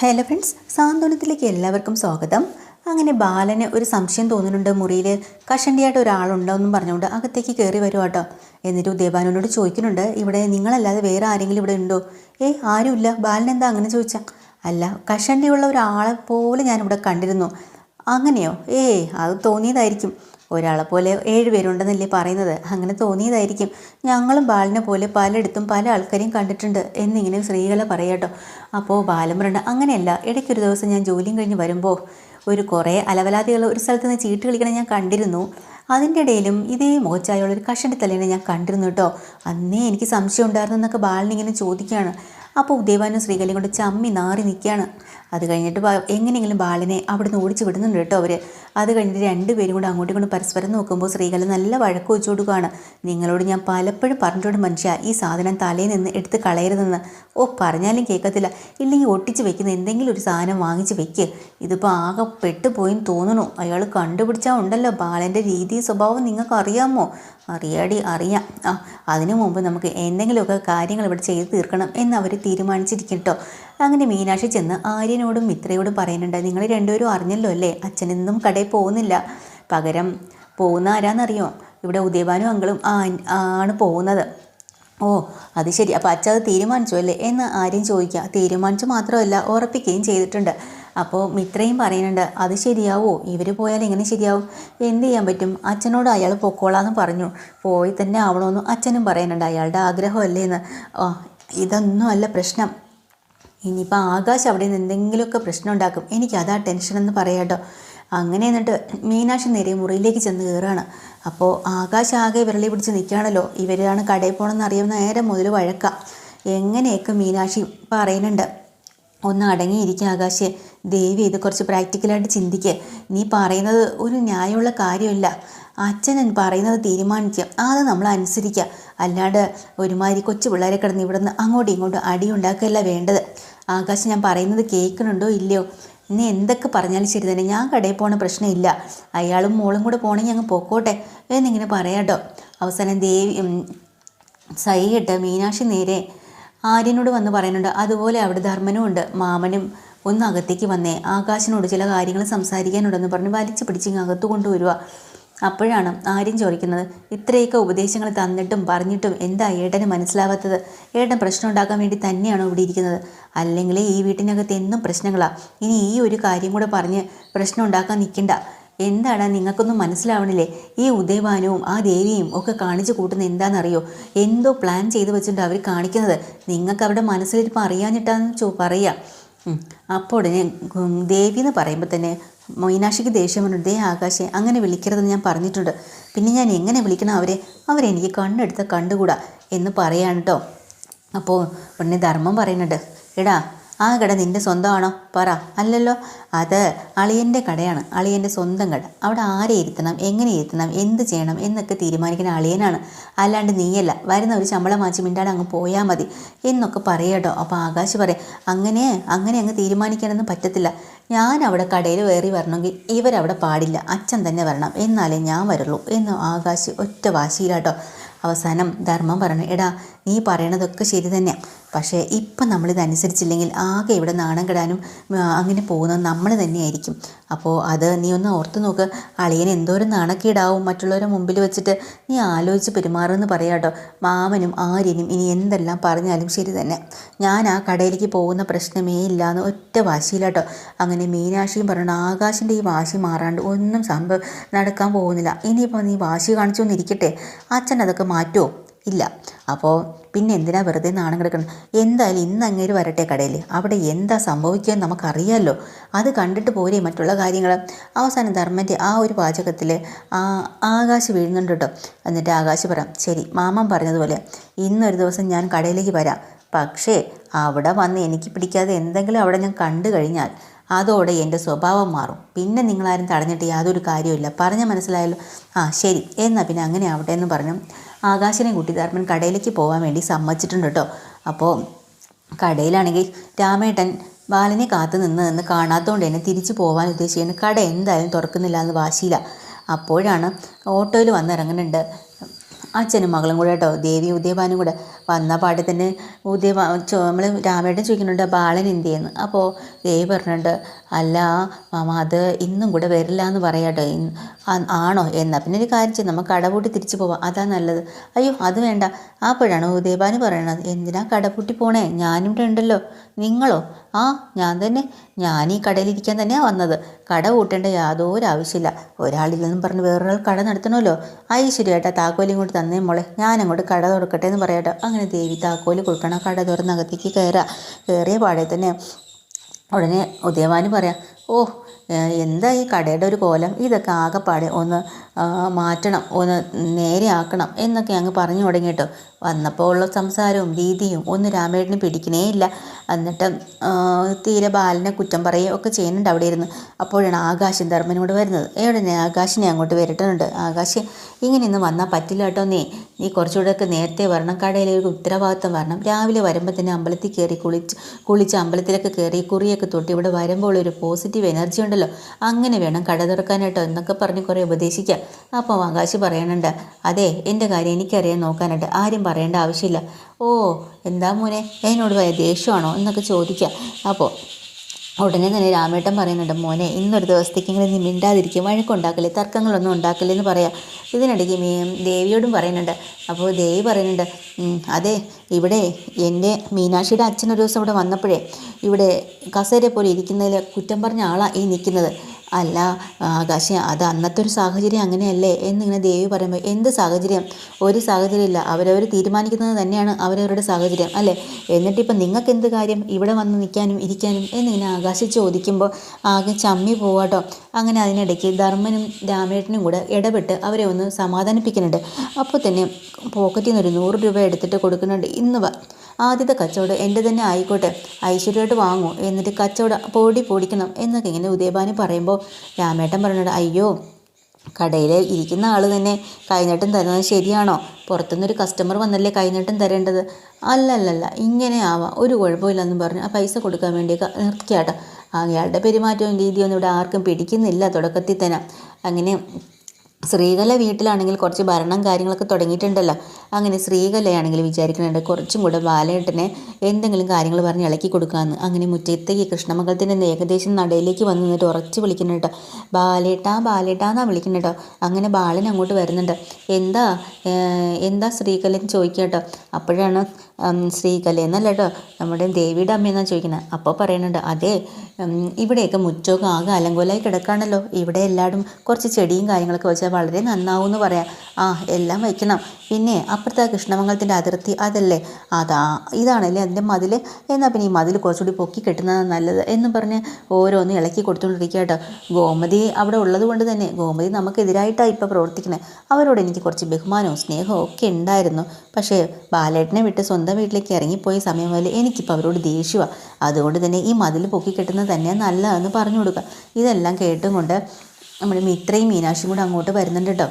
Hello friends സാന്ത്വനത്തിലേക്ക് എല്ലാവർക്കും സ്വാഗതം. അങ്ങനെ ബാലന് ഒരു സംശയം തോന്നുന്നുണ്ട്. മുറിയിൽ കഷണ്ടിയായിട്ട് ഒരാളുണ്ടോ എന്നും പറഞ്ഞുകൊണ്ട് അകത്തേക്ക് കയറി വരുവാ കേട്ടോ എന്നിട്ട് ഉദയഭാനുവിനോട് ചോദിക്കുന്നുണ്ട് ഇവിടെ നിങ്ങളല്ലാതെ വേറെ ആരെങ്കിലും ഇവിടെ ഉണ്ടോ? ഏ ആരുമില്ല. ബാലൻ എന്താ അങ്ങനെ ചോദിച്ചാൽ അല്ല കഷണ്ടിയുള്ള ഒരാളെ പോലെ ഞാനിവിടെ കണ്ടിരുന്നു. അങ്ങനെയോ? ഏ അത് തോന്നിയതായിരിക്കും. ഒരാളെ പോലെ ഏഴ് പേരുണ്ടെന്നല്ലേ പറയുന്നത്. അങ്ങനെ തോന്നിയതായിരിക്കും. ഞങ്ങളും ബാലിനെ പോലെ പലയിടത്തും പല ആൾക്കാരെയും കണ്ടിട്ടുണ്ട് എന്നിങ്ങനെ സ്ത്രീകളെ പറയാട്ടോ അപ്പോൾ പറയണ്ട അങ്ങനെയല്ല ഇടയ്ക്കൊരു ദിവസം ഞാൻ ജോലിയും കഴിഞ്ഞ് വരുമ്പോൾ ഒരു കുറേ അലവലാതികൾ ഒരു സ്ഥലത്ത് നിന്ന് ചീട്ട് കളിക്കണം ഞാൻ കണ്ടിരുന്നു. അതിന്റെ ഇടയിലും ഇതേ മോച്ചായുള്ള ഒരു കഷണ്ടി തലേനെ ഞാൻ കണ്ടിരുന്നു കേട്ടോ. അന്നേ എനിക്ക് സംശയം ഉണ്ടായിരുന്നു എന്നൊക്കെ ബാലിനിങ്ങനെ ചോദിക്കുകയാണ്. അപ്പോൾ ഉദയവാനും ശ്രീകലയും കൊണ്ട് ചമ്മി നാറി നിൽക്കുകയാണ്. അത് കഴിഞ്ഞിട്ട് എങ്ങനെയെങ്കിലും ബാലനെ അവിടുന്ന് ഓടിച്ചു വിടുന്നുണ്ട് കേട്ടോ അവർ അത് കഴിഞ്ഞിട്ട് രണ്ടുപേരും കൂടെ അങ്ങോട്ടും ഇങ്ങോട്ടും പരസ്പരം നോക്കുമ്പോൾ സ്ത്രീകൾ നല്ല വഴക്ക് വെച്ചു കൊടുക്കുകയാണ് നിങ്ങളോട് ഞാൻ പലപ്പോഴും പറഞ്ഞിട്ടുണ്ട് മനുഷ്യ ഈ സാധനം തലയിൽ നിന്ന് എടുത്ത് കളയരുതെന്ന്. ഓ പറഞ്ഞാലും കേൾക്കത്തില്ല ഇല്ലെങ്കിൽ ഒട്ടിച്ച് വെക്കുന്ന എന്തെങ്കിലും ഒരു സാധനം വാങ്ങിച്ച് വെക്ക്. ഇതിപ്പോൾ ആകെ പെട്ടുപോയെന്ന് തോന്നുന്നു. അയാൾ കണ്ടുപിടിച്ചാൽ ഉണ്ടല്ലോ. ബാലന്റെ രീതി സ്വഭാവം നിങ്ങൾക്ക് അറിയാമോ അറിയാടി അറിയാം. ആ അതിനു മുമ്പ് നമുക്ക് എന്തെങ്കിലുമൊക്കെ കാര്യങ്ങൾ ഇവിടെ ചെയ്ത് തീർക്കണം എന്നവർ തീരുമാനിച്ചിരിക്കും കേട്ടോ. അങ്ങനെ മീനാക്ഷി ചെന്ന് ആര്യനോടും മിത്രയോടും പറയുന്നുണ്ട് നിങ്ങൾ രണ്ടുപേരും അറിഞ്ഞല്ലോ അല്ലേ? അച്ഛനെന്നും കടയിൽ പോകുന്നില്ല. പകരം പോകുന്ന ആരാന്നറിയോ ഇവിടെ ഉദയഭാനും ആ- ആണ് പോകുന്നത്. ഓ അത് ശരി. അപ്പോൾ അച്ഛൻ അത് തീരുമാനിച്ചു അല്ലേ? എന്ന് ആര്യം ചോദിക്കുക. തീരുമാനിച്ചു മാത്രമല്ല ഉറപ്പിക്കുകയും ചെയ്തിട്ടുണ്ട്. അപ്പോൾ മിത്രയും പറയുന്നുണ്ട് അത് ശരിയാവോ? ഇവർ പോയാൽ എങ്ങനെ ശരിയാവും? എന്ത് ചെയ്യാൻ പറ്റും? അച്ഛനോട് അയാൾ പൊക്കോളാന്ന് പറഞ്ഞു. പോയി തന്നെ ആവണമെന്ന് അച്ഛനും പറയുന്നുണ്ട് അയാളുടെ ആഗ്രഹമല്ലേ എന്ന് ഇതൊന്നും അല്ല പ്രശ്നം. ഇനിയിപ്പോൾ ആകാശ് അവിടെ നിന്ന് എന്തെങ്കിലുമൊക്കെ പ്രശ്നം ഉണ്ടാക്കും എനിക്ക് അതാ ടെൻഷൻ എന്ന് പറയാട്ടോ അങ്ങനെ എന്നിട്ട് മീനാക്ഷി നേരെ മുറിയിലേക്ക് ചെന്ന് കയറുകയാണ് അപ്പോൾ ആകാശ് ആകെ വിരളി പിടിച്ച് നിൽക്കുകയാണല്ലോ. ഇവരാണ് കടയിൽ പോകണമെന്ന് അറിയുന്ന നേരം മുതൽ വഴക്ക. എങ്ങനെയൊക്കെ മീനാക്ഷി പറയുന്നുണ്ട്. ഒന്ന് അടങ്ങിയിരിക്കുക ആകാശെ. ദേവി ഇത് കുറച്ച് പ്രാക്ടിക്കലായിട്ട് ചിന്തിക്കുക നീ പറയുന്നത് ഒരു ന്യായമുള്ള കാര്യമില്ല. അച്ഛൻ പറയുന്നത് തീരുമാനിക്കുക. അത് നമ്മൾ അനുസരിക്കുക അല്ലാണ്ട് ഒരുമാതിരി കൊച്ചു പിള്ളേരെ കിടന്ന് ഇവിടുന്ന് അങ്ങോട്ടും ഇങ്ങോട്ടും അടി ഉണ്ടാക്കുകയല്ല വേണ്ടത്. ആകാശ് ഞാൻ പറയുന്നത് കേൾക്കണുണ്ടോ ഇല്ലയോ? ഇനി എന്തൊക്കെ പറഞ്ഞാലും ശരി തന്നെ. ഞാൻ കടയിൽ പോണ പ്രശ്നമില്ല. അയാളും മോളും കൂടെ പോകണമെങ്കിൽ അങ്ങ് പൊക്കോട്ടെ എന്നിങ്ങനെ പറയാട്ടോ. അവസാനം ദേവി ഉം, സൈകിട്ട് മീനാക്ഷി നേരെ ആര്യനോട് വന്ന് പറയുന്നുണ്ട്. അതുപോലെ അവിടെ ധർമ്മനും ഉണ്ട്. മാമനും ഒന്ന് അകത്തേക്ക് വന്നേ. ആകാശിനോട് ചില കാര്യങ്ങൾ സംസാരിക്കാനുണ്ടെന്ന് പറഞ്ഞ് വലിച്ചു പിടിച്ചിങ്ങ് അകത്ത് കൊണ്ടുവരിക അപ്പോഴാണ് ആര്യം ചോദിക്കുന്നത് ഇത്രയൊക്കെ ഉപദേശങ്ങൾ തന്നിട്ടും പറഞ്ഞിട്ടും എന്താ ഏട്ടന് മനസ്സിലാവാത്തത്? ഏട്ടൻ പ്രശ്നം ഉണ്ടാക്കാൻ വേണ്ടി തന്നെയാണോ ഇവിടെ ഇരിക്കുന്നത്? അല്ലെങ്കിൽ ഈ വീട്ടിനകത്ത് എന്നും പ്രശ്നങ്ങളാണ് ഇനി ഈ ഒരു കാര്യം കൂടെ പറഞ്ഞ് പ്രശ്നം ഉണ്ടാക്കാൻ നിൽക്കണ്ട. എന്താണ് നിങ്ങൾക്കൊന്നും മനസ്സിലാവണില്ലേ? ഈ ഉദയവാനവും ആ ദേവിയും ഒക്കെ കാണിച്ചു കൂട്ടുന്ന എന്താണെന്നറിയോ? എന്തോ പ്ലാൻ ചെയ്ത് വെച്ചിട്ടുണ്ട് അവർ കാണിക്കുന്നത്. നിങ്ങൾക്ക് അവിടെ മനസ്സിലിരിപ്പം അറിയാഞ്ഞിട്ടാന്ന് ചോ പറയുക. അപ്പോൾ ദേവി എന്ന് പറയുമ്പോൾ തന്നെ മീനാക്ഷിക്ക് ദേഷ്യം പറഞ്ഞു ദേ ആകാശെ അങ്ങനെ വിളിക്കരുതെന്ന് ഞാൻ പറഞ്ഞിട്ടുണ്ട്. പിന്നെ ഞാൻ എങ്ങനെ വിളിക്കണം അവരെ? അവരെനിക്ക് കണ്ണെടുത്ത കണ്ടുകൂടാ എന്ന് പറയാണ് കേട്ടോ അപ്പോൾ ഉടനെ ധർമ്മം പറയുന്നുണ്ട് എടാ ആ കട നിന്റെ സ്വന്തമാണോ? പറ. അല്ലല്ലോ. അത് അളിയന്റെ കടയാണ്. അളിയന്റെ സ്വന്തം കട. അവിടെ ആരെ ഇരുത്തണം? എങ്ങനെ ഇരുത്തണം? എന്ത് ചെയ്യണം? എന്നൊക്കെ തീരുമാനിക്കുന്ന അളിയനാണ്. അല്ലാണ്ട് നീയല്ല. വരുന്ന ഒരു ശമ്പളം വാങ്ങിച്ച് മിണ്ടാണ്ട് അങ്ങ് പോയാൽ മതി. എന്നൊക്കെ പറയട്ടോ അപ്പോൾ ആകാശ് പറയാം അങ്ങനെ അങ്ങനെ അങ്ങ് തീരുമാനിക്കാനൊന്നും പറ്റത്തില്ല. ഞാൻ അവിടെ കടയിൽ കയറി വരണമെങ്കിൽ ഇവരവിടെ പാടില്ല. അച്ഛൻ തന്നെ വരണം. എന്നാലേ ഞാൻ വരുള്ളൂ. എന്ന് ആകാശ് ഒറ്റ വാശിയിലാട്ടോ അവസാനം ധർമ്മം പറഞ്ഞു എടാ നീ പറയണതൊക്കെ ശരി തന്നെയാണ് പക്ഷേ ഇപ്പം നമ്മളിതനുസരിച്ചില്ലെങ്കിൽ ആകെ ഇവിടെ നാണം കെടാനും അങ്ങനെ പോകുന്നത് നമ്മൾ തന്നെയായിരിക്കും. അപ്പോൾ അത് നീ ഒന്ന് ഓർത്ത് നോക്ക്. അളിയൻ എന്തോരം നാണക്കേടാവും മറ്റുള്ളവരെ മുമ്പിൽ വെച്ചിട്ട് നീ ആലോചിച്ച് പെരുമാറുമെന്ന് പറയാട്ടോ മാമനും ആര്യനും ഇനി എന്തെല്ലാം പറഞ്ഞാലും ശരി തന്നെ. ഞാൻ ആ കടയിലേക്ക് പോകുന്ന പ്രശ്നമേ ഇല്ലാന്ന് ഒറ്റ വാശിയിലാട്ടോ അങ്ങനെ മീനാക്ഷിയും പറഞ്ഞു ആകാശിന്റെ ഈ വാശി മാറാണ്ട് ഒന്നും സംഭവം നടക്കാൻ പോകുന്നില്ല. ഇനിയിപ്പോൾ നീ വാശി കാണിച്ചു എന്നിരിക്കട്ടെ അച്ഛൻ അതൊക്കെ മാറ്റുമോ ഇല്ല. അപ്പോൾ പിന്നെ എന്തിനാ വെറുതെ നാണം കിടക്കണം? എന്തായാലും ഇന്ന് അങ്ങേര് വരട്ടെ കടയിൽ അവിടെ എന്താ സംഭവിക്കുക നമുക്കറിയാമല്ലോ അത് കണ്ടിട്ട് പോരെ മറ്റുള്ള കാര്യങ്ങൾ അവസാനം ധർമ്മന്റെ ആ ഒരു പാചകത്തിൽ ആ ആകാശ് വീഴുന്നുണ്ട് കേട്ടോ. എന്നിട്ട് ആകാശ് പറയാം ശരി മാമൻ പറഞ്ഞതുപോലെ ഇന്നൊരു ദിവസം ഞാൻ കടയിലേക്ക് വരാം. പക്ഷേ അവിടെ വന്ന് എനിക്ക് പിടിക്കാതെ എന്തെങ്കിലും അവിടെ ഞാൻ കണ്ടു കഴിഞ്ഞാൽ അതോടെ എന്റെ സ്വഭാവം മാറും. പിന്നെ നിങ്ങളാരും തടഞ്ഞിട്ട് യാതൊരു കാര്യമില്ല പറഞ്ഞ മനസ്സിലായല്ലോ? ആ ശരി. എന്നാൽ പിന്നെ അങ്ങനെ ആവട്ടെ എന്ന് പറഞ്ഞു ആകാശനെ കൂട്ടി ധർമ്മൻ കടയിലേക്ക് പോകാൻ വേണ്ടി സമ്മതിച്ചിട്ടുണ്ട് കേട്ടോ. അപ്പോൾ കടയിലാണെങ്കിൽ രാമേട്ടൻ ബാലനെ കാത്തു നിന്ന് നിന്ന് കാണാത്തതുകൊണ്ട് തന്നെ തിരിച്ചു പോകാൻ ഉദ്ദേശിക്കുന്നു. കട എന്തായാലും തുറക്കുന്നില്ല എന്ന് വാശിയില്ല അപ്പോഴാണ് ഓട്ടോയിൽ വന്നിറങ്ങുന്നുണ്ട് അച്ഛനും മകളും കൂടെ കേട്ടോ. ദേവി ഉദയഭാനും കൂടെ. വന്ന പാട്ടിൽ തന്നെ ഉദയ നമ്മൾ രാമേട്ടൻ ചോദിക്കുന്നുണ്ട് ബാലൻ എന്ത് ചെയ്യുന്നു? അപ്പോൾ ദേവി പറഞ്ഞിട്ടുണ്ട് അല്ല മാമ അത് ഇന്നും കൂടെ വരില്ല എന്ന് പറയാട്ടോ ആണോ? എന്നാൽ പിന്നെ ഒരു കാര്യം ചെയ്യും നമുക്ക് കടപൂട്ടി തിരിച്ചു പോവാം. അതാ നല്ലത്. അയ്യോ അത് വേണ്ട. അപ്പോഴാണ് ഉദയഭാന് പറയണത് എന്തിനാ കടപൂട്ടി പോണേ? ഞാനിവിടെ ഉണ്ടല്ലോ. നിങ്ങളോ? ആ ഞാൻ തന്നെ. ഞാൻ ഈ കടയിലിരിക്കാൻ തന്നെയാണ് വന്നത്. കട കൂട്ടേണ്ട യാതൊരു ആവശ്യമില്ല. ഒരാളില്ലെന്നും പറഞ്ഞ് വേറൊരാൾ കട നടത്തണമല്ലോ. ഐശ്വര്യമായിട്ട് താക്കോലി ഇങ്ങോട്ട് തന്നേ മോളെ. ഞാൻ അങ്ങോട്ട് കട തുറക്കട്ടെ എന്ന് പറയട്ടെ. അങ്ങനെ ദേവി താക്കോലി കൊടുക്കണം കട തുറന്ന് അകത്തേക്ക് കയറുക കയറിയ പാടെ തന്നെ ഉടനെ ഉദയവാന് പറയാം ഓ എന്താ ഈ കടയുടെ ഒരു കോലം? ഇതൊക്കെ ആകെപ്പാടെ ഒന്ന് മാറ്റണം ഒന്ന് നേരെയാക്കണം എന്നൊക്കെ അങ്ങ് പറഞ്ഞു തുടങ്ങി കേട്ടോ വന്നപ്പോൾ ഉള്ള സംസാരവും രീതിയും ഒന്നും രാമേട്ടന് പിടിക്കണേ ഇല്ല. എന്നിട്ട് തീരെ ബാലനെ കുറ്റം പറയുകയും ഒക്കെ ചെയ്യുന്നുണ്ട് അവിടെ ഇരുന്ന് അപ്പോഴാണ് ആകാശം ധർമ്മനോട് വരുന്നത്. എവിടെ ആകാശിനെ അങ്ങോട്ട് വരട്ടുന്നുണ്ട്. ആകാശ് ഇങ്ങനെ ഇന്ന് വന്നാൽ പറ്റില്ല കേട്ടോ നീ. നീ കുറച്ചുകൂടെയൊക്കെ നേരത്തെ വരണം കടയിലെ ഒരു വരണം. രാവിലെ വരുമ്പോൾ തന്നെ അമ്പലത്തിൽ കയറി കുളിച്ച് കുളിച്ച് അമ്പലത്തിലൊക്കെ കയറി കുറിയൊക്കെ തൊട്ട് ഇവിടെ വരുമ്പോൾ ഒരു പോസിറ്റീവ് എനർജി ഉണ്ടല്ലോ. അങ്ങനെ വേണം കട തുറക്കാനായിട്ടോ എന്നൊക്കെ പറഞ്ഞ് കുറേ ഉപദേശിക്കാം. അപ്പോൾ ആകാശ് പറയണുണ്ട് അതെ എന്റെ കാര്യം എനിക്കറിയാൻ നോക്കാനായിട്ട് ആരും പറയേണ്ട ആവശ്യമില്ല. ഓ എന്താ മോനെ? എന്നോട് ഭയ ദേഷ്യമാണോ? എന്നൊക്കെ ചോദിക്കാം. അപ്പോൾ ഉടനെ തന്നെ രാമേട്ടൻ പറയുന്നുണ്ട് മോനെ ഇന്നൊരു ദിവസത്തേക്കെങ്കിലും നീ മിണ്ടാതിരിക്കും. വഴക്കുണ്ടാക്കല്ലേ തർക്കങ്ങളൊന്നും ഉണ്ടാക്കല്ലേ എന്ന് പറയാം. ഇതിനിടയ്ക്ക് മീ ദേവിയോടും പറയുന്നുണ്ട്. അപ്പോൾ ദേവി പറയുന്നുണ്ട് അതെ ഇവിടെ എന്റെ മീനാക്ഷിയുടെ അച്ഛൻ ഒരു ദിവസം ഇവിടെ വന്നപ്പോഴേ ഇവിടെ കസേര പോലെ ഇരിക്കുന്നതിൽ കുറ്റം പറഞ്ഞ ആളാണ് ഈ നിൽക്കുന്നത്. അല്ല ആകാശ അത് അന്നത്തെ ഒരു സാഹചര്യം അങ്ങനെയല്ലേ എന്നിങ്ങനെ ദേവി പറയുമ്പോൾ എന്ത് സാഹചര്യം? ഒരു സാഹചര്യമില്ല അവരവർ തീരുമാനിക്കുന്നത് തന്നെയാണ് അവരവരുടെ സാഹചര്യം അല്ലേ? എന്നിട്ടിപ്പോൾ നിങ്ങൾക്ക് എന്ത് കാര്യം? ഇവിടെ വന്ന് നിൽക്കാനും ഇരിക്കാനും എന്നിങ്ങനെ ആകാശ് ചോദിക്കുമ്പോൾ ആകെ ചമ്മി പോവാട്ടോ അങ്ങനെ അതിനിടയ്ക്ക് ധർമ്മനും രാമേട്ടനും കൂടെ ഇടപെട്ട് അവരെ ഒന്ന് സമാധാനിപ്പിക്കുന്നുണ്ട്. അപ്പോൾ തന്നെ പോക്കറ്റിൽ നിന്ന് ഒരു നൂറ് രൂപ എടുത്തിട്ട് കൊടുക്കുന്നുണ്ട്. ഇന്ന് ആദ്യത്തെ കച്ചവടം എന്റെ തന്നെ ആയിക്കോട്ടെ. ഐശ്വര്യമായിട്ട് വാങ്ങൂ. എന്നിട്ട് കച്ചവടം പൊടി പൊടിക്കണം എന്നൊക്കെ ഇങ്ങനെ ഉദയഭാനി പറയുമ്പോൾ രാമേട്ടൻ പറഞ്ഞിട്ട് അയ്യോ കടയിൽ ഇരിക്കുന്ന ആൾ തന്നെ കൈനീട്ടം തരുന്നത് ശരിയാണോ? പുറത്തുനിന്നൊരു കസ്റ്റമർ വന്നല്ലേ കൈനീട്ടം തരേണ്ടത്? അല്ലല്ലല്ല ഇങ്ങനെ ആവാം. ഒരു കുഴപ്പമില്ലെന്ന് പറഞ്ഞ്. ആ പൈസ കൊടുക്കാൻ വേണ്ടി നിർത്തിയാട്ടോ. അയാളുടെ പെരുമാറ്റവും രീതിയൊന്നും ഇവിടെ ആർക്കും പിടിക്കുന്നില്ല. തുടക്കത്തിൽ തന്നെ. അങ്ങനെ ശ്രീകല വീട്ടിലാണെങ്കിൽ കുറച്ച് ഭരണം കാര്യങ്ങളൊക്കെ തുടങ്ങിയിട്ടുണ്ടല്ലോ. അങ്ങനെ ശ്രീകലയാണെങ്കിൽ വിചാരിക്കുന്നുണ്ട് കുറച്ചും കൂടെ ബാലേട്ടനെ എന്തെങ്കിലും കാര്യങ്ങൾ പറഞ്ഞ് ഇളക്കി കൊടുക്കാമെന്ന് അങ്ങനെ മുറ്റത്തേക്ക് കൃഷ്ണമംഗലത്തിന്റെ ഏകദേശം നടയിലേക്ക് വന്ന് നിന്നിട്ട് ഉറച്ച് വിളിക്കുന്നു ബാലേട്ടാ ബാലേട്ടാ എന്നാ വിളിക്കുന്നത് കേട്ടോ. അങ്ങനെ ബാലൻ അങ്ങോട്ട് വരുന്നുണ്ട്. എന്താ എന്താ ശ്രീകലൻ ചോദിക്കുക കേട്ടോ. അപ്പോഴാണ് ശ്രീകല എന്നല്ല കേട്ടോ. നമ്മുടെ ദേവിയുടെ അമ്മയെന്നാണ് ചോദിക്കുന്നത് അപ്പോൾ പറയുന്നുണ്ട് അതെ ഇവിടെയൊക്കെ മുറ്റമൊക്കെ ആകെ അലങ്കോലായി കിടക്കാണല്ലോ. ഇവിടെ എല്ലായിടും കുറച്ച് ചെടിയും കാര്യങ്ങളൊക്കെ വെച്ചാൽ വളരെ നന്നാവും എന്ന് പറയാം. ആ എല്ലാം വയ്ക്കണം പിന്നെ അപ്പുറത്തെ കൃഷ്ണമംഗലത്തിന്റെ അതിർത്തി അതല്ലേ? അതാ ഇതാണല്ലേ അതിന്റെ മതിൽ എന്നാൽ പിന്നെ ഈ മതിൽ കുറച്ചുകൂടി പൊക്കി കെട്ടുന്നതാണ് നല്ലത് എന്ന് പറഞ്ഞ് ഓരോന്ന് ഇളക്കി കൊടുത്തുകൊണ്ടിരിക്കുക കേട്ടോ. ഗോമതി അവിടെ ഉള്ളത് കൊണ്ട് തന്നെ. ഗോമതി നമുക്കെതിരായിട്ടാണ് ഇപ്പോൾ പ്രവർത്തിക്കുന്നത് അവരോട് എനിക്ക് കുറച്ച് ബഹുമാനവും സ്നേഹവും ഒക്കെ ഉണ്ടായിരുന്നു. പക്ഷേ ബാലേട്ടനെ വിട്ട് സ്വന്തം വീട്ടിലേക്ക് ഇറങ്ങിപ്പോയ സമയം മുതൽ എനിക്കിപ്പോൾ അവരോട് ദേഷ്യമാണ് അതുകൊണ്ട് തന്നെ ഈ മതിൽ പൊക്കി കെട്ടുന്നത് തന്നെ നല്ലതെന്ന് പറഞ്ഞു കൊടുക്കുക. ഇതെല്ലാം കേട്ടും കൊണ്ട് നമ്മുടെ മിത്രയും മീനാക്ഷിയും കൂടെ അങ്ങോട്ട് വരുന്നുണ്ട് കേട്ടോ.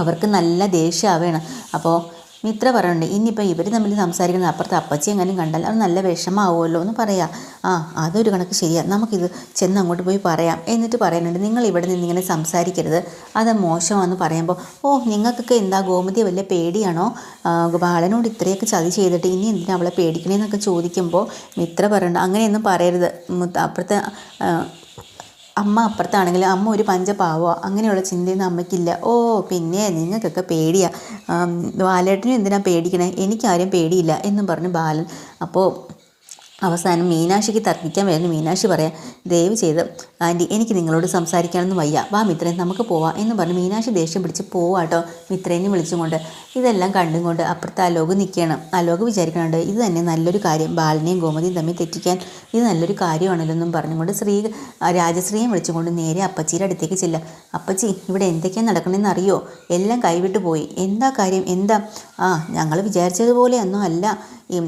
അവർക്ക് നല്ല ദേഷ്യമാവേണം അപ്പോൾ മിത്ര പറയുന്നുണ്ട് ഇനിയിപ്പോൾ ഇവർ തമ്മിൽ സംസാരിക്കുന്നത് അപ്പുറത്തെ അപ്പച്ചി എങ്ങനെയും കണ്ടാൽ അത് നല്ല വിഷമാവുമല്ലോ എന്ന് പറയാം. ആ അതൊരു കണക്ക് ശരിയാണ് നമുക്കിത് ചെന്ന് അങ്ങോട്ട് പോയി പറയാം. എന്നിട്ട് പറയുന്നുണ്ട് നിങ്ങൾ ഇവിടെ നിന്ന് ഇങ്ങനെ സംസാരിക്കരുത്. അത് മോശമാണെന്ന് പറയുമ്പോൾ ഓ നിങ്ങൾക്കൊക്കെ എന്താ ഗോമതി വല്ല പേടിയാണോ? ബാലനോട് ഇത്രയൊക്കെ ചതി ചെയ്തിട്ട് ഇനി എന്തിനാ അവളെ പേടിക്കണേന്നൊക്കെ ചോദിക്കുമ്പോൾ മിത്ര പറയുന്നുണ്ട് അങ്ങനെയൊന്നും പറയരുത്. അപ്പുറത്തെ അമ്മ അപ്പുറത്താണെങ്കിൽ അമ്മ ഒരു പഞ്ചപാവോ അങ്ങനെയുള്ള ചിന്തയൊന്നും അമ്മയ്ക്കില്ല. ഓ പിന്നെ നിങ്ങൾക്കൊക്കെ പേടിയാ. ബാലേട്ടനും എന്തിനാ പേടിക്കണേ? എനിക്കാരും പേടിയില്ല എന്നും പറഞ്ഞു ബാലൻ. അപ്പോൾ അവസാനം മീനാക്ഷിക്ക് തർക്കിക്കാൻ വേണ്ടി മീനാക്ഷി പറയാം ദയവ് ചെയ്ത് ആന്റി എനിക്ക് നിങ്ങളോട് സംസാരിക്കാനൊന്നും വയ്യ. വാ മിത്രൻ നമുക്ക് പോവാം എന്ന് പറഞ്ഞ് മീനാക്ഷി ദേഷ്യം പിടിച്ച് പോവാട്ടോ മിത്രേനെ വിളിച്ചുകൊണ്ട് ഇതെല്ലാം കണ്ടും കൊണ്ട് അപ്പുറത്ത് അലോക് നിൽക്കണം അലോക് വിചാരിക്കണുണ്ട് ഇത് തന്നെ നല്ലൊരു കാര്യം. ബാലനെയും ഗോമതിയും തമ്മിൽ തെറ്റിക്കാൻ ഇത് നല്ലൊരു കാര്യമാണല്ലോ എന്നും പറഞ്ഞുകൊണ്ട് ശ്രീ രാജശ്രീയെ വിളിച്ചുകൊണ്ട് നേരെ അപ്പച്ചിയുടെ അടുത്തേക്ക് ചെല്ലുക. അപ്പച്ചി ഇവിടെ എന്തൊക്കെയാണ് നടക്കണമെന്ന് അറിയോ? എല്ലാം കൈവിട്ടു പോയി. എന്താ കാര്യം? എന്താ? ആ ഞങ്ങൾ വിചാരിച്ചതുപോലെയൊന്നും അല്ല. ഈ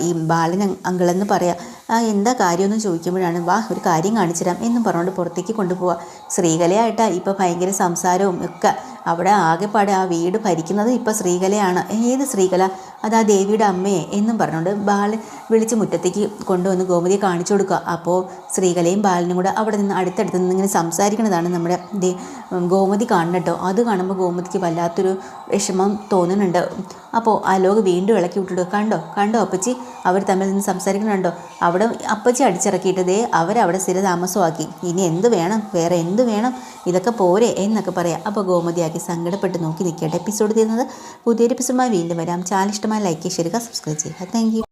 ഈ ബാലൻ അങ്കിളെന്ന് പറയാം. എന്താ കാര്യമെന്ന് ചോദിക്കുമ്പോഴാണ് വാ ഒരു കാര്യം കാണിച്ചു തരാം എന്നും പറഞ്ഞുകൊണ്ട് പുറത്തേക്ക് കൊണ്ടുപോവുക ശ്രീകലയായിട്ടാ ഇപ്പോൾ ഭയങ്കര സംസാരവും ഒക്കെ. അവിടെ ആകെപ്പാടെ ആ വീട് ഭരിക്കുന്നത് ഇപ്പോൾ ശ്രീകലയാണ്. ഏത് ശ്രീകല? ആ ദേവിയുടെ അമ്മയെ എന്നും പറഞ്ഞുകൊണ്ട് ബാലൻ വിളിച്ച് മുറ്റത്തേക്ക് കൊണ്ടുവന്ന് ഗോമതിയെ കാണിച്ചു കൊടുക്കുക. അപ്പോൾ ശ്രീകലയും ബാലനും കൂടെ അവിടെ നിന്ന് അടുത്തടുത്ത് നിന്ന് ഇങ്ങനെ സംസാരിക്കുന്നതാണ് നമ്മുടെ ദേ ഗോമതി കാണണട്ടോ അത് കാണുമ്പോൾ ഗോമതിക്ക് വല്ലാത്തൊരു വിഷമം തോന്നുന്നുണ്ട്. അപ്പോൾ ആ ലോക വീണ്ടും ഇളക്കി വിട്ടിട്ട് കണ്ടോ? കണ്ടോ അപ്പച്ചി? അവർ തമ്മിൽ നിന്ന് സംസാരിക്കുന്നുണ്ടോ? അവിടെ അപ്പച്ചി അടിച്ചിറക്കിയിട്ടത് അവരവിടെ സ്ഥിര താമസമാക്കി ഇനി എന്ത് വേണം? വേറെ എന്ത് വേണം? ഇതൊക്കെ പോരെ എന്നൊക്കെ പറയാം. അപ്പോൾ ഗോമതിയാക്കി സങ്കടപ്പെട്ട് നോക്കി നിൽക്കട്ടെ എപ്പിസോഡ് തീരുന്നത് പുതിയൊരു എപ്പിസോഡുമായി വീണ്ടും വരാം. ചാനൽ ഇഷ്ടമായി ലൈക്ക് ചെയ്യുക സബ്സ്ക്രൈബ് ചെയ്യുക താങ്ക്